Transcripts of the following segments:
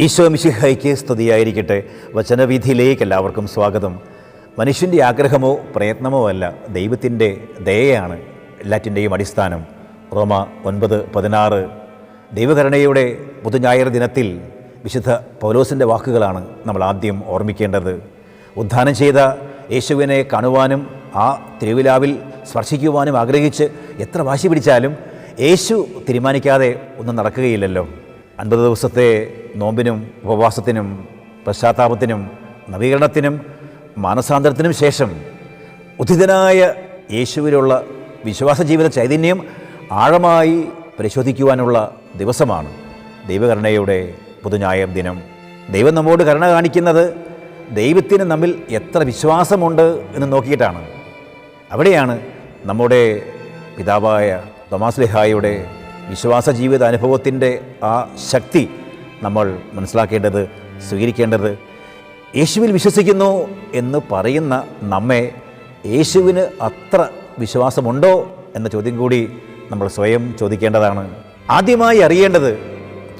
ഈശോ മിശിഹയ്ക്ക് സ്തുതിയായിരിക്കട്ടെ. വചനവിധിയിലേക്ക് എല്ലാവർക്കും സ്വാഗതം. മനുഷ്യന്റെ ആഗ്രഹമോ പ്രയത്നമോ അല്ല ദൈവത്തിന്റെ ദയയാണ് എല്ലാറ്റിന്റെയും അടിസ്ഥാനം. റോമ ഒൻപത് പതിനാറ്. ദൈവകരുണയുടെ പുതുഞായർ ദിനത്തിൽ വിശുദ്ധ പൗലോസിന്റെ വാക്കുകളാണ് നമ്മൾ ആദ്യം ഓർമ്മിക്കേണ്ടത്. ഉദ്ധാനം ചെയ്ത യേശുവിനെ കാണുവാനും ആ തിരുവിലാവിൽ സ്പർശിക്കുവാനും ആഗ്രഹിച്ച് എത്ര വാശി പിടിച്ചാലും യേശു തീരുമാനിക്കാതെ ഒന്നും നടക്കുകയില്ലല്ലോ. അൻപത് ദിവസത്തെ നോമ്പിനും ഉപവാസത്തിനും പശ്ചാത്താപത്തിനും നവീകരണത്തിനും മാനസാന്തരത്തിനും ശേഷം ഉദിതനായ യേശുവിലുള്ള വിശ്വാസ ജീവിത ചൈതന്യം ആഴമായി പരിശോധിക്കുവാനുള്ള ദിവസമാണ് ദൈവകരുണയുടെ പുതുഞായം ദിനം. ദൈവം നമ്മോട് കരുണ കാണിക്കുന്നത് ദൈവത്തിന് നമ്മിൽ എത്ര വിശ്വാസമുണ്ട് എന്ന് നോക്കിയിട്ടാണ്. അവിടെയാണ് നമ്മുടെ പിതാവായ തൊമാസ് ലിഹായുടെ വിശ്വാസ ജീവിത അനുഭവത്തിന്റെ ആ ശക്തി നമ്മൾ മനസ്സിലാക്കേണ്ടത് സ്വീകരിക്കേണ്ടത് യേശുവിൽ വിശ്വസിക്കുന്നു എന്ന് പറയുന്ന നമ്മെ യേശുവിന് അത്ര വിശ്വാസമുണ്ടോ എന്ന ചോദ്യം കൂടി നമ്മൾ സ്വയം ചോദിക്കേണ്ടതാണ്. ആദ്യമായി അറിയേണ്ടത്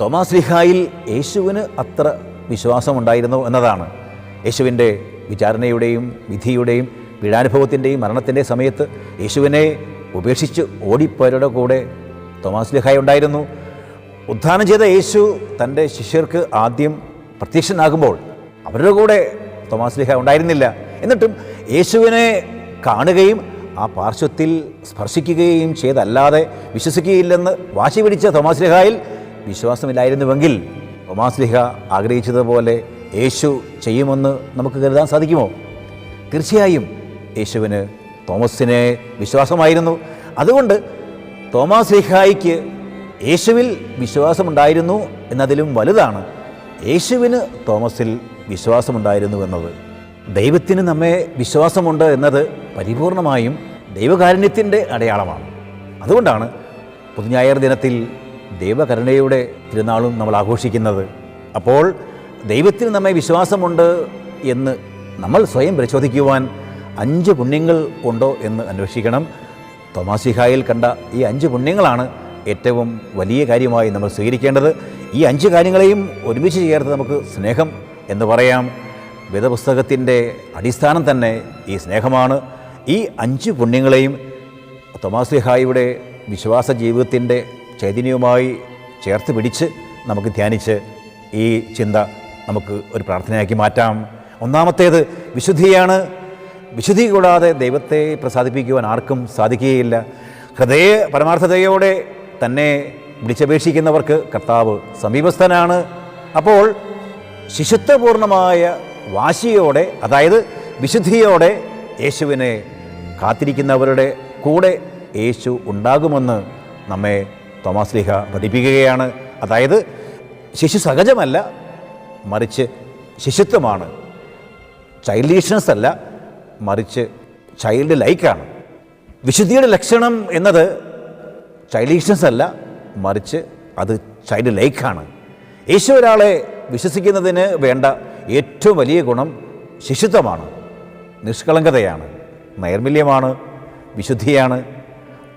തോമാസ് ലിഹായിൽ യേശുവിന് അത്ര വിശ്വാസമുണ്ടായിരുന്നു എന്നതാണ്. യേശുവിന്റെ വിചാരണയുടെയും വിധിയുടെയും പീഡാനുഭവത്തിന്റെയും മരണത്തിന്റെ സമയത്ത് യേശുവിനെ ഉപേക്ഷിച്ച് ഓടിപ്പോയവരുടെ കൂടെ തോമാസ് ലിഹായ് ഉണ്ടായിരുന്നു. ഉദ്ധാനം ചെയ്ത യേശു തന്റെ ശിഷ്യർക്ക് ആദ്യം പ്രത്യക്ഷനാകുമ്പോൾ അവരുടെ കൂടെ തോമാസ് ലിഹ ഉണ്ടായിരുന്നില്ല. എന്നിട്ടും യേശുവിനെ കാണുകയും ആ പാർശ്വത്തിൽ സ്പർശിക്കുകയും ചെയ്തല്ലാതെ വിശ്വസിക്കുകയില്ലെന്ന് വാശി പിടിച്ച തോമാസ് ലിഹായിൽ വിശ്വാസമില്ലായിരുന്നുവെങ്കിൽ തോമാസ് ലിഹ ആഗ്രഹിച്ചതുപോലെ യേശു ചെയ്യുമെന്ന് നമുക്ക് കരുതാൻ സാധിക്കുമോ? തീർച്ചയായും യേശുവിന് തോമസിനെ വിശ്വാസമായിരുന്നു. അതുകൊണ്ട് തോമാസ് ലിഹായിക്ക് യേശുവിൽ വിശ്വാസമുണ്ടായിരുന്നു എന്നതിലും വലുതാണ്. യേശുവിന് തോമസിൽ വിശ്വാസമുണ്ടായിരുന്നു എന്നത്. ദൈവത്തിന് നമ്മെ വിശ്വാസമുണ്ട് എന്നത് പരിപൂർണമായും ദൈവകാരുണ്യത്തിന്റെ അടയാളമാണ്. അതുകൊണ്ടാണ് പുതുഞായർ ദിനത്തിൽ ദൈവകരുണയുടെ തിരുനാളും നമ്മൾ ആഘോഷിക്കുന്നത്. അപ്പോൾ ദൈവത്തിന് നമ്മെ വിശ്വാസമുണ്ട് എന്ന് നമ്മൾ സ്വയം പരിശോധിക്കുവാൻ അഞ്ച് പുണ്യങ്ങൾ ഉണ്ടോ എന്ന് അന്വേഷിക്കണം. തോമാസിഹായിൽ കണ്ട ഈ അഞ്ച് പുണ്യങ്ങളാണ് ഏറ്റവും വലിയ കാര്യമായി നമ്മൾ സ്വീകരിക്കേണ്ടത് ഈ അഞ്ച് കാര്യങ്ങളെയും ഒരുമിച്ച് ചേർത്ത് നമുക്ക് സ്നേഹം എന്ന് പറയാം. വേദപുസ്തകത്തിന്റെ അടിസ്ഥാനം തന്നെ ഈ സ്നേഹമാണ്. ഈ അഞ്ച് പുണ്യങ്ങളെയും തൊമാസ്ലിഹായിയുടെ വിശ്വാസ ജീവിതത്തിന്റെ ചൈതന്യവുമായി ചേർത്ത് പിടിച്ച് നമുക്ക് ധ്യാനിച്ച് ഈ ചിന്ത നമുക്ക് ഒരു പ്രാർത്ഥനയാക്കി മാറ്റാം. ഒന്നാമത്തേത് വിശുദ്ധിയാണ്. വിശുദ്ധി കൂടാതെ ദൈവത്തെ പ്രസാദിപ്പിക്കുവാൻ ആർക്കും സാധിക്കുകയില്ല. ഹൃദയ പരമാർത്ഥതയോടെ തന്നെ വിളിച്ചപേക്ഷിക്കുന്നവർക്ക് കർത്താവ് സമീപസ്ഥനാണ്. അപ്പോൾ ശിശുത്വപൂർണമായ വാശിയോടെ അതായത് വിശുദ്ധിയോടെ യേശുവിനെ കാത്തിരിക്കുന്നവരുടെ കൂടെ യേശു ഉണ്ടാകുമെന്ന് നമ്മെ തോമസ് ലിഹ പഠിപ്പിക്കുകയാണ്. അതായത് ശിശു സഹജമല്ല മറിച്ച് ശിശുത്വമാണ്. ചൈൽഡിഷ്നസ് അല്ല മറിച്ച് ചൈൽഡ് ലൈക്കാണ്. വിശുദ്ധിയുടെ ലക്ഷണം എന്നത് ചൈൽഡിഷ്നസ് അല്ല മറിച്ച് അത് ചൈൽഡ് ലൈക്കാണ്. യേശു ഒരാളെ വിശ്വസിക്കുന്നതിന് വേണ്ട ഏറ്റവും വലിയ ഗുണം ശിശുത്വമാണ്. നിഷ്കളങ്കതയാണ് നൈർമല്യമാണ് വിശുദ്ധിയാണ്.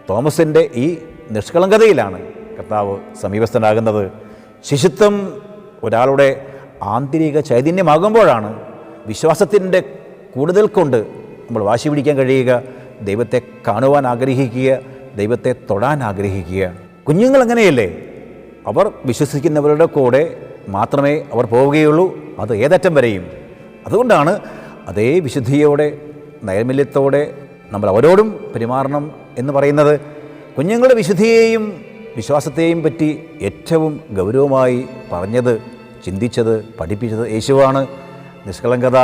തോമസിന്റെ ഈ നിഷ്കളങ്കതയിലാണ് കർത്താവ് സമീപസ്ഥനാകുന്നത്. ശിശുത്വം ഒരാളുടെ ആന്തരിക ചൈതന്യമാകുമ്പോഴാണ് വിശ്വാസത്തിന്റെ കൂടുതൽ കൊണ്ട് നമ്മൾ വാശി പിടിക്കാൻ കഴിയുക ദൈവത്തെ കാണുവാൻ ആഗ്രഹിക്കുക ദൈവത്തെ തൊടാൻ ആഗ്രഹിക്കുകയാണ്. കുഞ്ഞുങ്ങൾ അങ്ങനെയല്ലേ? അവർ വിശ്വസിക്കുന്നവരുടെ കൂടെ മാത്രമേ അവർ പോവുകയുള്ളൂ അത് ഏതറ്റം വരെയും. അതുകൊണ്ടാണ് അതേ വിശുദ്ധിയോടെ നൈർമല്യത്തോടെ നമ്മൾ അവരോടും പെരുമാറണം എന്ന് പറയുന്നത്. കുഞ്ഞുങ്ങളുടെ വിശുദ്ധിയെയും വിശ്വാസത്തെയും പറ്റി ഏറ്റവും ഗൗരവമായി പറഞ്ഞത് ചിന്തിച്ചത് പഠിപ്പിച്ചത് യേശുവാണ്. നിഷ്കളങ്കത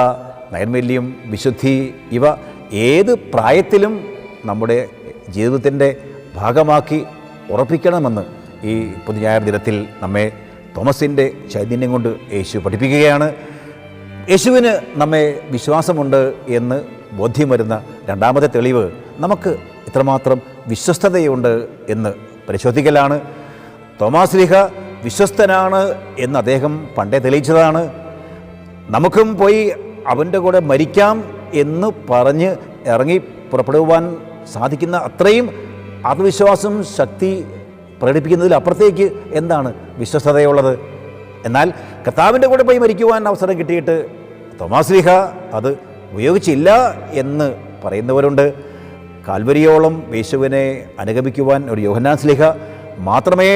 നൈർമല്യം വിശുദ്ധി ഇവ ഏത് പ്രായത്തിലും നമ്മുടെ ജീവിതത്തിന്റെ ഭാഗമാക്കി ഉറപ്പിക്കണമെന്ന് ഈ പുതുഞായർ ദിനത്തിൽ നമ്മെ തോമസിന്റെ ചൈതന്യം കൊണ്ട് യേശു പഠിപ്പിക്കുകയാണ്. യേശുവിന് നമ്മെ വിശ്വാസമുണ്ട് എന്ന് ബോധ്യം വരുന്ന രണ്ടാമത്തെ തെളിവ് നമുക്ക് ഇത്രമാത്രം വിശ്വസ്തതയുണ്ട് എന്ന് പരിശോധിക്കലാണ്. തോമാസ് ലിഹ വിശ്വസ്തനാണ് എന്ന് അദ്ദേഹം പണ്ടേ തെളിയിച്ചതാണ്. നമുക്കും പോയി അവന്റെ കൂടെ മരിക്കാം എന്ന് പറഞ്ഞ് ഇറങ്ങി പുറപ്പെടുവാൻ സാധിക്കുന്ന അത്രയും ആത്മവിശ്വാസം ശക്തി പ്രകടിപ്പിക്കുന്നതിൽ അപ്പുറത്തേക്ക് എന്താണ് വിശ്വസ്തതയുള്ളത്? എന്നാൽ കർത്താവിന്റെ കൂടെ പോയി മരിക്കുവാൻ അവസരം കിട്ടിയിട്ട് തോമാസ്ലിഹ അത് ഉപയോഗിച്ചില്ല എന്ന് പറയുന്നവരുണ്ട്. കാൽവരിയോളം യേശുവിനെ അനുഗമിക്കുവാൻ ഒരു യോഹന്നാൻ സ്ലിഹ മാത്രമേ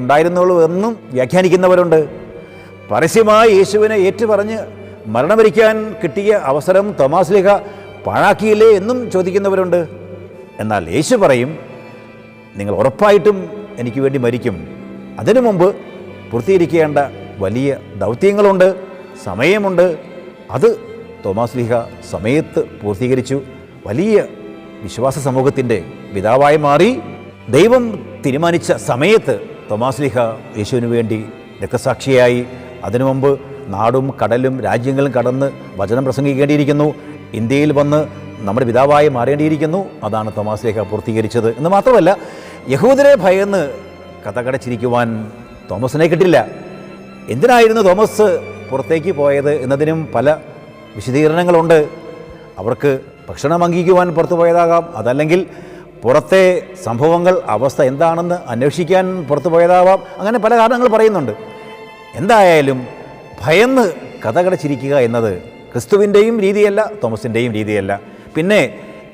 ഉണ്ടായിരുന്നുള്ളൂ എന്നും വ്യാഖ്യാനിക്കുന്നവരുണ്ട്. പരസ്യമായി യേശുവിനെ ഏറ്റുപറഞ്ഞ് മരണമരിക്കാൻ കിട്ടിയ അവസരം തോമാസ്ലിഹ പാഴാക്കിയില്ലേ എന്നും ചോദിക്കുന്നവരുണ്ട്. എന്നാൽ യേശു പറയും നിങ്ങൾ ഉറപ്പായിട്ടും എനിക്ക് വേണ്ടി മരിക്കും. അതിനു മുമ്പ് പൂർത്തീകരിക്കേണ്ട വലിയ ദൗത്യങ്ങളുണ്ട് സമയമുണ്ട്. അത് തോമാസ് ലീഹ സമയത്ത് പൂർത്തീകരിച്ചു. വലിയ വിശ്വാസ സമൂഹത്തിന്റെ പിതാവായി മാറി. ദൈവം തീരുമാനിച്ച സമയത്ത് തോമാസ് ലീഹ യേശുവിന് വേണ്ടി രക്തസാക്ഷിയായി. അതിനു മുമ്പ് നാടും കടലും രാജ്യങ്ങളും കടന്ന് വചനം പ്രസംഗിക്കേണ്ടിയിരിക്കുന്നു. ഇന്ത്യയിൽ വന്ന് നമ്മുടെ പിതാവായി മാറേണ്ടിയിരിക്കുന്നു. അതാണ് തോമാസ് ലേഖ പൂർത്തീകരിച്ചത്. എന്ന് മാത്രമല്ല യഹൂദരെ ഭയന്ന് കഥകടച്ചിരിക്കുവാൻ തോമസിനെ കിട്ടില്ല. എന്തിനായിരുന്നു തോമസ് പുറത്തേക്ക് പോയത് എന്നതിനും പല വിശദീകരണങ്ങളുണ്ട്. അവർക്ക് ഭക്ഷണം അംഗീകരിക്കുവാൻ പുറത്തു പോയതാകാം. അതല്ലെങ്കിൽ പുറത്തെ സംഭവങ്ങൾ അവസ്ഥ എന്താണെന്ന് അന്വേഷിക്കാൻ പുറത്തു പോയതാവാം. അങ്ങനെ പല കാരണങ്ങൾ പറയുന്നുണ്ട്. എന്തായാലും ഭയന്ന് കഥകടച്ചിരിക്കുക എന്നത് ക്രിസ്തുവിന്റെയും രീതിയല്ല തോമസിന്റെയും രീതിയല്ല. പിന്നെ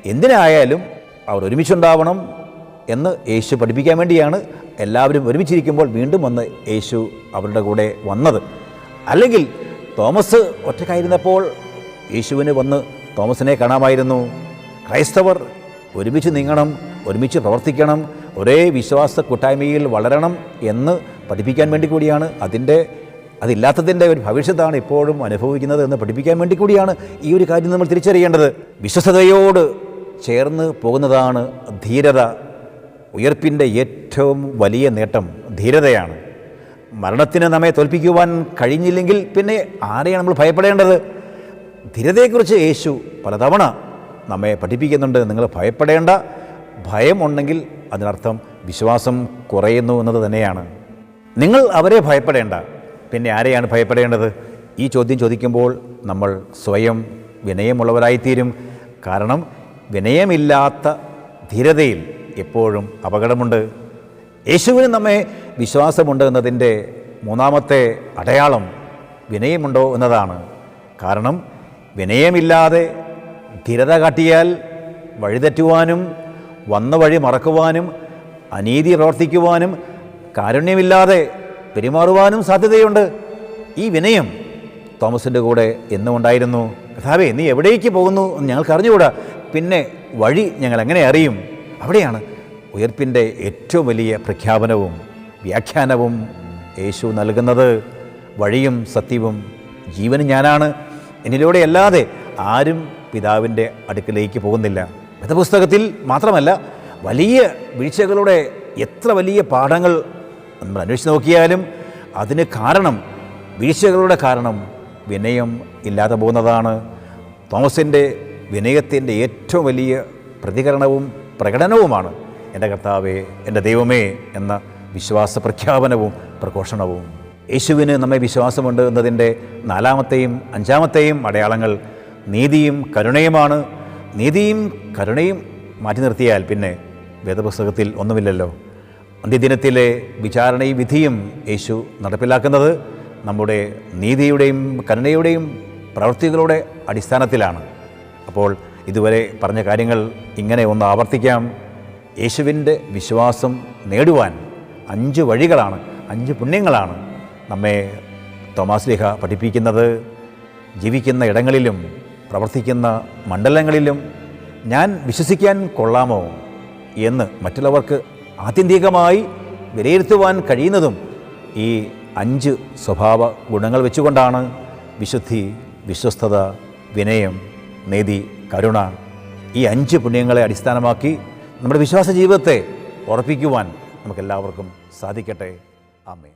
എന്തിനായാലും അവർ ഒരുമിച്ചുണ്ടാവണം എന്ന് യേശു പഠിപ്പിക്കാൻ വേണ്ടിയാണ് എല്ലാവരും ഒരുമിച്ചിരിക്കുമ്പോൾ വീണ്ടും വന്ന് യേശു അവരുടെ കൂടെ വന്നത്. അല്ലെങ്കിൽ തോമസ് ഒറ്റക്കായിരുന്നപ്പോൾ യേശുവിന് വന്ന് തോമസിനെ കാണാമായിരുന്നു. ക്രൈസ്തവർ ഒരുമിച്ച് നീങ്ങണം ഒരുമിച്ച് പ്രവർത്തിക്കണം ഒരേ വിശ്വാസ കൂട്ടായ്മയിൽ വളരണം എന്ന് പഠിപ്പിക്കാൻ വേണ്ടി കൂടിയാണ് അതിന്റെ അതില്ലാത്തതിന്റെ ഒരു ഭവിഷ്യത്താണ് ഇപ്പോഴും അനുഭവിക്കുന്നത് എന്ന് പഠിപ്പിക്കാൻ വേണ്ടി കൂടിയാണ് ഈ ഒരു കാര്യം നമ്മൾ തിരിച്ചറിയേണ്ടത്. വിശ്വസതയോട് ചേർന്ന് പോകുന്നതാണ് ധീരത. ഉയർപ്പിന്റെ ഏറ്റവും വലിയ നേട്ടം ധീരതയാണ്. മരണത്തിന് നമ്മെ തോൽപ്പിക്കുവാൻ കഴിഞ്ഞില്ലെങ്കിൽ പിന്നെ ആരെയാണ് നമ്മൾ ഭയപ്പെടേണ്ടത്? ധീരതയെക്കുറിച്ച് യേശു പലതവണ നമ്മെ പഠിപ്പിക്കുന്നുണ്ട്. നിങ്ങൾ ഭയപ്പെടേണ്ട. ഭയമുണ്ടെങ്കിൽ അതിനർത്ഥം വിശ്വാസം കുറയുന്നു എന്നത് തന്നെയാണ്. നിങ്ങൾ അവരെ ഭയപ്പെടേണ്ട. പിന്നെ ആരെയാണ് ഭയപ്പെടേണ്ടത്? ഈ ചോദ്യം ചോദിക്കുമ്പോൾ നമ്മൾ സ്വയം വിനയമുള്ളവരായിത്തീരും. കാരണം വിനയമില്ലാത്ത ധീരതയിൽ എപ്പോഴും അപകടമുണ്ട്. യേശുവിന് നമ്മെ വിശ്വാസമുണ്ട് എന്നതിന്റെ മൂന്നാമത്തെ അടയാളം വിനയമുണ്ടോ എന്നതാണ്. കാരണം വിനയമില്ലാതെ ധീരത കാട്ടിയാൽ വഴിതെറ്റുവാനും വന്ന വഴി മറക്കുവാനും അനീതി പ്രവർത്തിക്കുവാനും കാരുണ്യമില്ലാതെ പെരുമാറുവാനും സാധ്യതയുണ്ട്. ഈ വിനയം തോമസിന്റെ കൂടെ എന്നും ഉണ്ടായിരുന്നു കഥാവേ നീ എവിടേക്ക് പോകുന്നു എന്ന് ഞങ്ങൾക്ക് അറിഞ്ഞുകൂടാ. പിന്നെ വഴി ഞങ്ങൾ എങ്ങനെ അറിയും? അവിടെയാണ് ഉയർപ്പിന്റെ ഏറ്റവും വലിയ പ്രഖ്യാപനവും വ്യാഖ്യാനവും യേശു നൽകുന്നത്. വഴിയും സത്യവും ജീവനും ഞാനാണ്. എന്നിലൂടെ അല്ലാതെ ആരും പിതാവിന്റെ അടുക്കിലേക്ക് പോകുന്നില്ല. വേദപുസ്തകത്തിൽ മാത്രമല്ല വലിയ വീഴ്ചകളുടെ എത്ര വലിയ പാഠങ്ങൾ നമ്മൾ അന്വേഷിച്ച് നോക്കിയാലും അതിന് കാരണം വീഴ്ചകളുടെ കാരണം വിനയം ഇല്ലാതെ പോകുന്നതാണ്. തോമസിന്റെ വിനയത്തിന്റെ ഏറ്റവും വലിയ പ്രതികരണവും പ്രകടനവുമാണ് എന്റെ കർത്താവേ എന്റെ ദൈവമേ എന്ന വിശ്വാസ പ്രഖ്യാപനവും പ്രഘോഷണവും. യേശുവിന് നമ്മെ വിശ്വാസമുണ്ട് എന്നതിന്റെ നാലാമത്തെയും അഞ്ചാമത്തെയും അടയാളങ്ങൾ നീതിയും കരുണയുമാണ്. നീതിയും കരുണയും മാറ്റി നിർത്തിയാൽ പിന്നെ വേദപുസ്തകത്തിൽ ഒന്നുമില്ലല്ലോ. അന്ത്യദിനത്തിലെ വിചാരണയും വിധിയും യേശു നടപ്പിലാക്കുന്നത് നമ്മുടെ നീതിയുടെയും കരുണയുടെയും പ്രവൃത്തികളുടെ അടിസ്ഥാനത്തിലാണ്. അപ്പോൾ ഇതുവരെ പറഞ്ഞ കാര്യങ്ങൾ ഇങ്ങനെ ഒന്ന് ആവർത്തിക്കാം. യേശുവിന്റെ വിശ്വാസം നേടുവാൻ അഞ്ച് വഴികളാണ് അഞ്ച് പുണ്യങ്ങളാണ് നമ്മെ തോമാസ് ലേഖ പഠിപ്പിക്കുന്നത്. ജീവിക്കുന്ന ഇടങ്ങളിലും പ്രവർത്തിക്കുന്ന മണ്ഡലങ്ങളിലും ഞാൻ വിശ്വസിക്കാൻ കൊള്ളാമോ എന്ന് മറ്റുള്ളവർക്ക് ആത്യന്തികമായി വിലയിരുത്തുവാൻ കഴിയുന്നതും ഈ അഞ്ച് സ്വഭാവ ഗുണങ്ങൾ വെച്ചുകൊണ്ടാണ് വിശുദ്ധി വിശ്വസ്തത വിനയം നീതി കരുണ ഈ അഞ്ച് പുണ്യങ്ങളെ അടിസ്ഥാനമാക്കി നമ്മുടെ വിശ്വാസ ജീവിതത്തെ ഉറപ്പിക്കുവാൻ നമുക്കെല്ലാവർക്കും സാധിക്കട്ടെ. ആമേ